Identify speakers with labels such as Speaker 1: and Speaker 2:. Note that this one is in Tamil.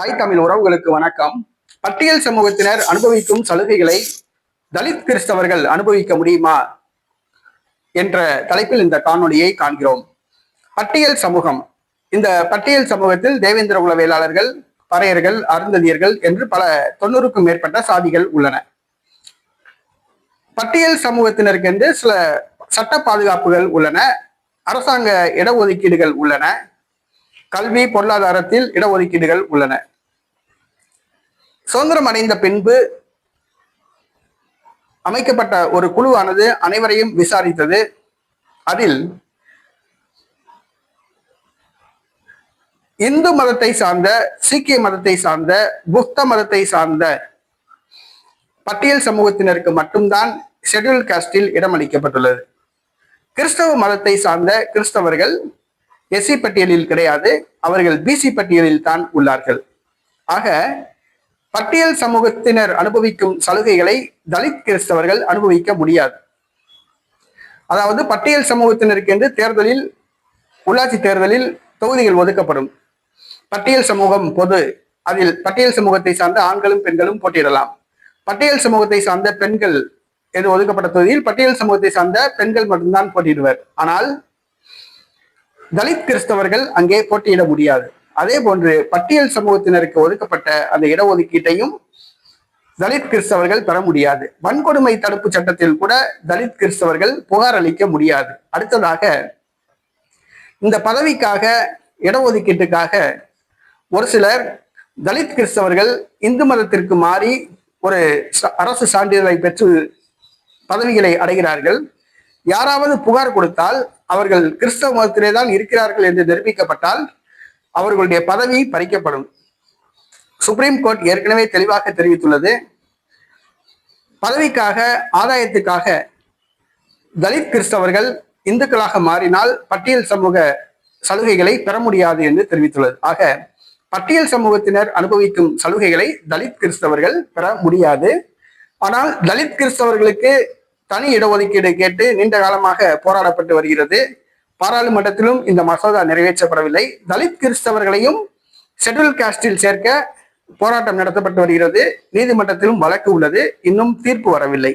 Speaker 1: தாய் தமிழ் உறவுகளுக்கு வணக்கம். பட்டியல் சமூகத்தினர் அனுபவிக்கும் சலுகைகளை தலித் கிறிஸ்தவர்கள் அனுபவிக்க முடியுமா என்ற தலைப்பில் இந்த காணொலியை காண்கிறோம். பட்டியல் சமூகம். இந்த பட்டியல் சமூகத்தில் தேவேந்திர உளவியலாளர்கள் வேளாளர்கள் பறையர்கள் அருந்ததியர்கள் என்று பல தொண்ணூறுக்கும் மேற்பட்ட சாதிகள் உள்ளன. பட்டியல் சமூகத்தினருக்கு என்று சில சட்ட பாதுகாப்புகள் உள்ளன. அரசாங்க இடஒதுக்கீடுகள் உள்ளன. கல்வி பொருளாதாரத்தில் இடஒதுக்கீடுகள் உள்ளன. சுதந்திரம் அடைந்த பின்பு அமைக்கப்பட்ட ஒரு குழுவானது அனைவரையும் விசாரித்தது. அதில் இந்து மதத்தை சார்ந்த சீக்கிய மதத்தை சார்ந்த புத்த மதத்தை சார்ந்த பட்டியல் சமூகத்தினருக்கு மட்டும்தான் ஷெட்யூல் காஸ்டில் இடமளிக்கப்பட்டுள்ளது. கிறிஸ்தவ மதத்தை சார்ந்த கிறிஸ்தவர்கள் எஸ்சி பட்டியலில் கிடையாது. அவர்கள் பிசி பட்டியலில் தான் உள்ளார்கள். ஆக பட்டியல் சமூகத்தினர் அனுபவிக்கும் சலுகைகளை தலித் கிறிஸ்தவர்கள் அனுபவிக்க முடியாது. அதாவது பட்டியல் சமூகத்தினருக்கு என்று தேர்தலில் உள்ளாட்சி தேர்தலில் தொகுதிகள் ஒதுக்கப்படும். பட்டியல் சமூகம் பொது. அதில் பட்டியல் சமூகத்தை சார்ந்த ஆண்களும் பெண்களும் போட்டியிடலாம். பட்டியல் சமூகத்தை சார்ந்த பெண்கள் என்று ஒதுக்கப்பட்ட தொகுதியில் பட்டியல் சமூகத்தை சார்ந்த பெண்கள் மட்டும்தான் போட்டியிடுவர். ஆனால் தலித் கிறிஸ்தவர்கள் அங்கே போட்டியிட முடியாது. அதே போன்று பட்டியல் சமூகத்தினருக்கு ஒதுக்கப்பட்ட அந்த இடஒதுக்கீட்டையும் தலித் கிறிஸ்தவர்கள் பெற முடியாது. வன்கொடுமை தடுப்பு சட்டத்தில் கூட தலித் கிறிஸ்தவர்கள் புகார் அளிக்க முடியாது. அடுத்ததாக இந்த பதவிக்காக இடஒதுக்கீட்டுக்காக ஒரு சிலர் தலித் கிறிஸ்தவர்கள் இந்து மதத்திற்கு மாறி ஒரு அரசு சான்றிதழை பெற்று பதவிகளை அடைகிறார்கள். யாராவது புகார் கொடுத்தால் அவர்கள் கிறிஸ்தவ மதத்திலே தான் இருக்கிறார்கள் என்று நிரூபிக்கப்பட்டால் அவர்களுடைய பதவி பறிக்கப்படும். சுப்ரீம் கோர்ட் ஏற்கனவே தெளிவாக தெரிவித்துள்ளது. பதவிக்காக ஆதாயத்துக்காக தலித் கிறிஸ்தவர்கள் இந்துக்களாக மாறினால் பட்டியல் சமூக சலுகைகளை பெற முடியாது என்று தெரிவித்துள்ளது. ஆக பட்டியல் சமூகத்தினர் அனுபவிக்கும் சலுகைகளை தலித் கிறிஸ்தவர்கள் பெற முடியாது. ஆனால் தலித் கிறிஸ்தவர்களுக்கு தனி இடஒதுக்கீடு கேட்டு நீண்ட காலமாக போராடப்பட்டு வருகிறது. பாராளுமன்றத்திலும் இந்த மசோதா நிறைவேற்றப்படவில்லை. தலித் கிறிஸ்தவர்களையும் ஷெட்யூல் காஸ்டில் சேர்க்க போராட்டம் நடத்தப்பட்டு வருகிறது. நீதிமன்றத்திலும் வழக்கு உள்ளது. இன்னும் தீர்ப்பு வரவில்லை.